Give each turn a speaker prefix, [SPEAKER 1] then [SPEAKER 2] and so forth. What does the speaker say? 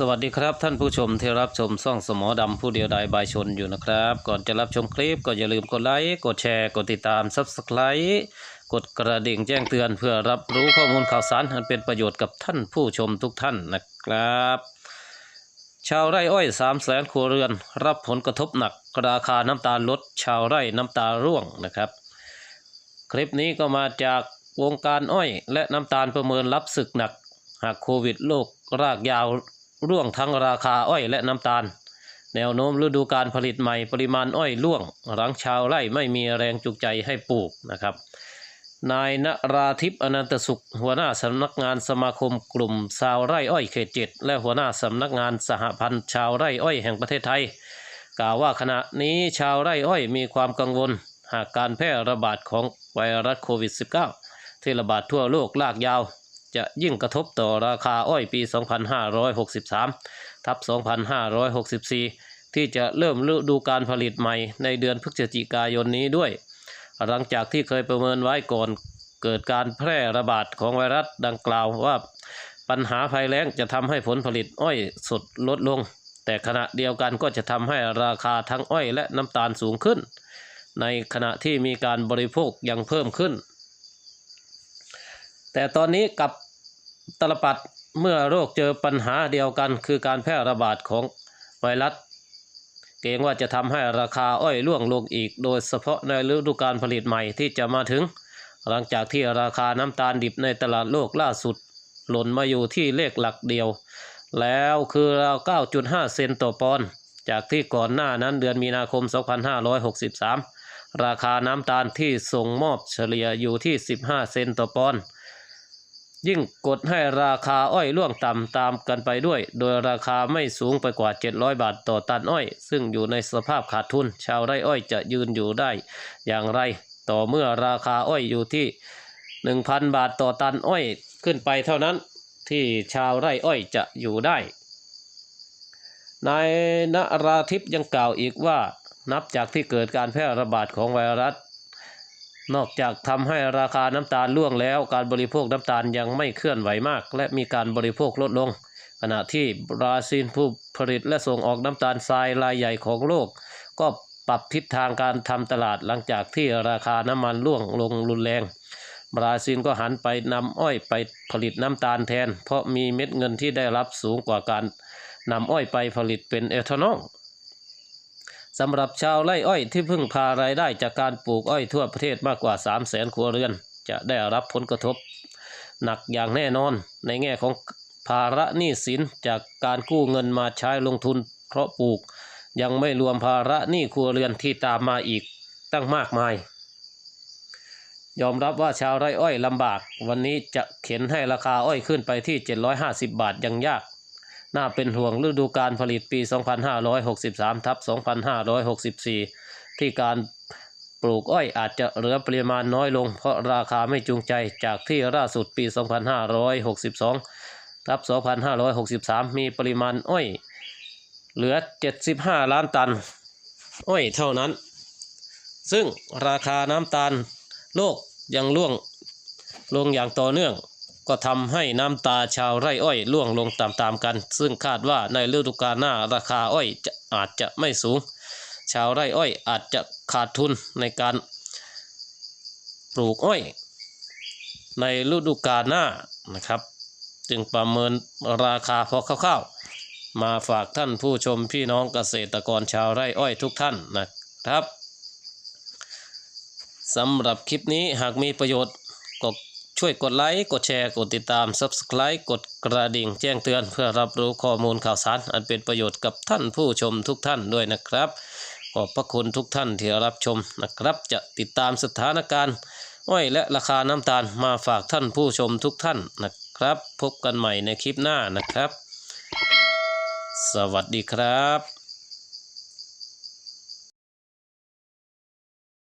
[SPEAKER 1] สวัสดีครับท่านผู้ชมที่รับชมซ่องสมอดำผู้เดียวดายบายชนอยู่นะครับ ก่อนจะรับชมคลิปก็อย่าลืมกดไลค์กดแชร์กดติดตาม Subscribe กดกระดิ่งแจ้งเตือนเพื่อรับรู้ข้อมูลข่าวสารอันเป็นประโยชน์กับท่านผู้ชมทุกท่านนะครับ ชาวไร่อ้อย3 0 0แสนครัวเรือน รับผลกระทบหนักราคาน้ำตาลลด ชาวไร่น้ำตาร่วงนะครับ คลิปนี้ก็มาจากวงการอ้อย และน้ำตาลประเมินรับศึกหนัก หากโควิดโรครากยาว ร่วงทั้งราคาอ้อยและน้ำตาล แนวโน้มฤดูการผลิตใหม่ปริมาณอ้อยร่วง หลังชาวไร่ไม่มีแรงจูงใจให้ปลูกนะครับ นายนราทิพย์อนันตสุข หัวหน้าสำนักงานสมาคมกลุ่มชาวไร่อ้อยเขตเจ็ดและหัวหน้าสำนักงานสหพันธ์ชาวไร่อ้อยแห่งประเทศไทย กล่าวว่าขณะนี้ชาวไร่อ้อยมีความกังวล หากการแพร่ระบาดของไวรัสโควิด -19 ที่ระบาดทั่วโลกลากยาว จะยิ่งกระทบต่อราคาอ้อยปี 2563 ทับ 2564 ที่จะเริ่มฤดูการผลิตใหม่ในเดือนพฤศจิกายนนี้ด้วย หลังจากที่เคยประเมินไว้ก่อนเกิดการแพร่ระบาดของไวรัสดังกล่าวว่าปัญหาภัยแล้งจะทำให้ผลผลิตอ้อยสดลดลง แต่ขณะเดียวกันก็จะทำให้ราคาทั้งอ้อยและน้ำตาลสูงขึ้น ในขณะที่มีการบริโภคยังเพิ่มขึ้น แต่ตอนนี้กับ ตลปัดเมื่อโรคเจอปัญหาเดียวกันคือการแพร่ระบาดของไวรัส เกรงว่าจะทำให้ราคาอ้อยร่วงลงอีก โดยเฉพาะในฤดูการผลิตใหม่ที่จะมาถึง หลังจากที่ราคาน้ำตาลดิบในตลาดโลกล่าสุด หล่นมาอยู่ที่เลขหลักเดียว แล้วคือราว 9.5 เซนต์ต่อปอนด์จากที่ก่อนหน้านั้นเดือนมีนาคม 2563 ราคาน้ำตาลที่ส่งมอบเฉลี่ยอยู่ที่ 15 เซนต์ต่อปอนด์ ยิ่งกดให้ราคาอ้อยร่วงต่ำตามกันไปด้วย โดยราคาไม่สูงไปกว่า 700 บาทต่อตันอ้อย ซึ่งอยู่ในสภาพขาดทุน ชาวไร่อ้อยจะยืนอยู่ได้อย่างไร ต่อเมื่อราคาอ้อยอยู่ที่ 1,000 บาทต่อตันอ้อยขึ้นไปเท่านั้นที่ชาวไร่อ้อยจะอยู่ได้ นายนราทิพย์ยังกล่าวอีกว่า นับจากที่เกิดการแพร่ระบาดของไวรัส นอกจากทำให้ราคาน้ำตาลร่วงแล้ว การบริโภคน้ำตาลยังไม่เคลื่อนไหวมาก และมีการบริโภคลดลง ขณะที่บราซิลผู้ผลิตและส่งออกน้ำตาลทรายรายใหญ่ของโลก ก็ปรับทิศทางการทำตลาดหลังจากที่ราคาน้ำมันร่วงลงรุนแรง บราซิลก็หันไปนำอ้อยไปผลิตน้ำตาลแทน เพราะมีเม็ดเงินที่ได้รับสูงกว่าการนำอ้อยไปผลิตเป็นเอทานอล สำหรับชาวไร่อ้อยที่พึ่งพารายได้จากการปลูกอ้อยทั่วประเทศมากกว่า 3 0 0แสนครัวเรือน จะได้รับผลกระทบ หนักอย่างแน่นอนในแง่ของภาระหนี้สินจากการกู้เงินมาใช้ลงทุนเพราะปลูก ยังไม่รวมภาระหนี้ครัวเรือนที่ตามมาอีกตั้งมากมาย ยอมรับว่าชาวไร่อ้อยลำบาก วันนี้จะเข็นให้ราคาอ้อยขึ้นไปที่ 750 บาทยังยาก น่าเป็นห่วงฤดูการผลิตปี 2563ทับ2564 ที่การปลูกอ้อยอาจจะเหลือปริมาณน้อยลง เพราะราคาไม่จูงใจจากที่ล่าสุดปี 2562ทับ2563 มีปริมาณอ้อย เหลือ 75 ล้านตัน อ้อยเท่านั้น ซึ่งราคาน้ำตาลโลกยังร่วงลงอย่างต่อเนื่อง ก็ทำให้น้ำตาชาวไร่อ้อยร่วงลงตามๆกัน ซึ่งคาดว่าในฤดูกาลหน้าราคาอ้อยจะอาจจะไม่สูง ชาวไร่อ้อยอาจจะขาดทุนในการปลูกอ้อย ในฤดูกาลหน้านะครับ จึงประเมินราคาพอคร่าวๆ มาฝากท่านผู้ชมพี่น้องเกษตรกรชาวไร่อ้อยทุกท่านนะครับสำหรับคลิปนี้หากมีประโยชน์ก็ ช่วยกดไลค์ กดแชร์ กดติดตาม Subscribe กดกระดิ่งแจ้งเตือนเพื่อรับรู้ข้อมูลข่าวสาร อันเป็นประโยชน์กับท่านผู้ชมทุกท่านด้วยนะครับ ขอบพระคุณทุกท่านที่รับชมนะครับ จะติดตามสถานการณ์อ้อยและราคาน้ำตาลมาฝากท่านผู้ชมทุกท่านนะครับ พบกันใหม่ในคลิปหน้านะครับ สวัสดีครับ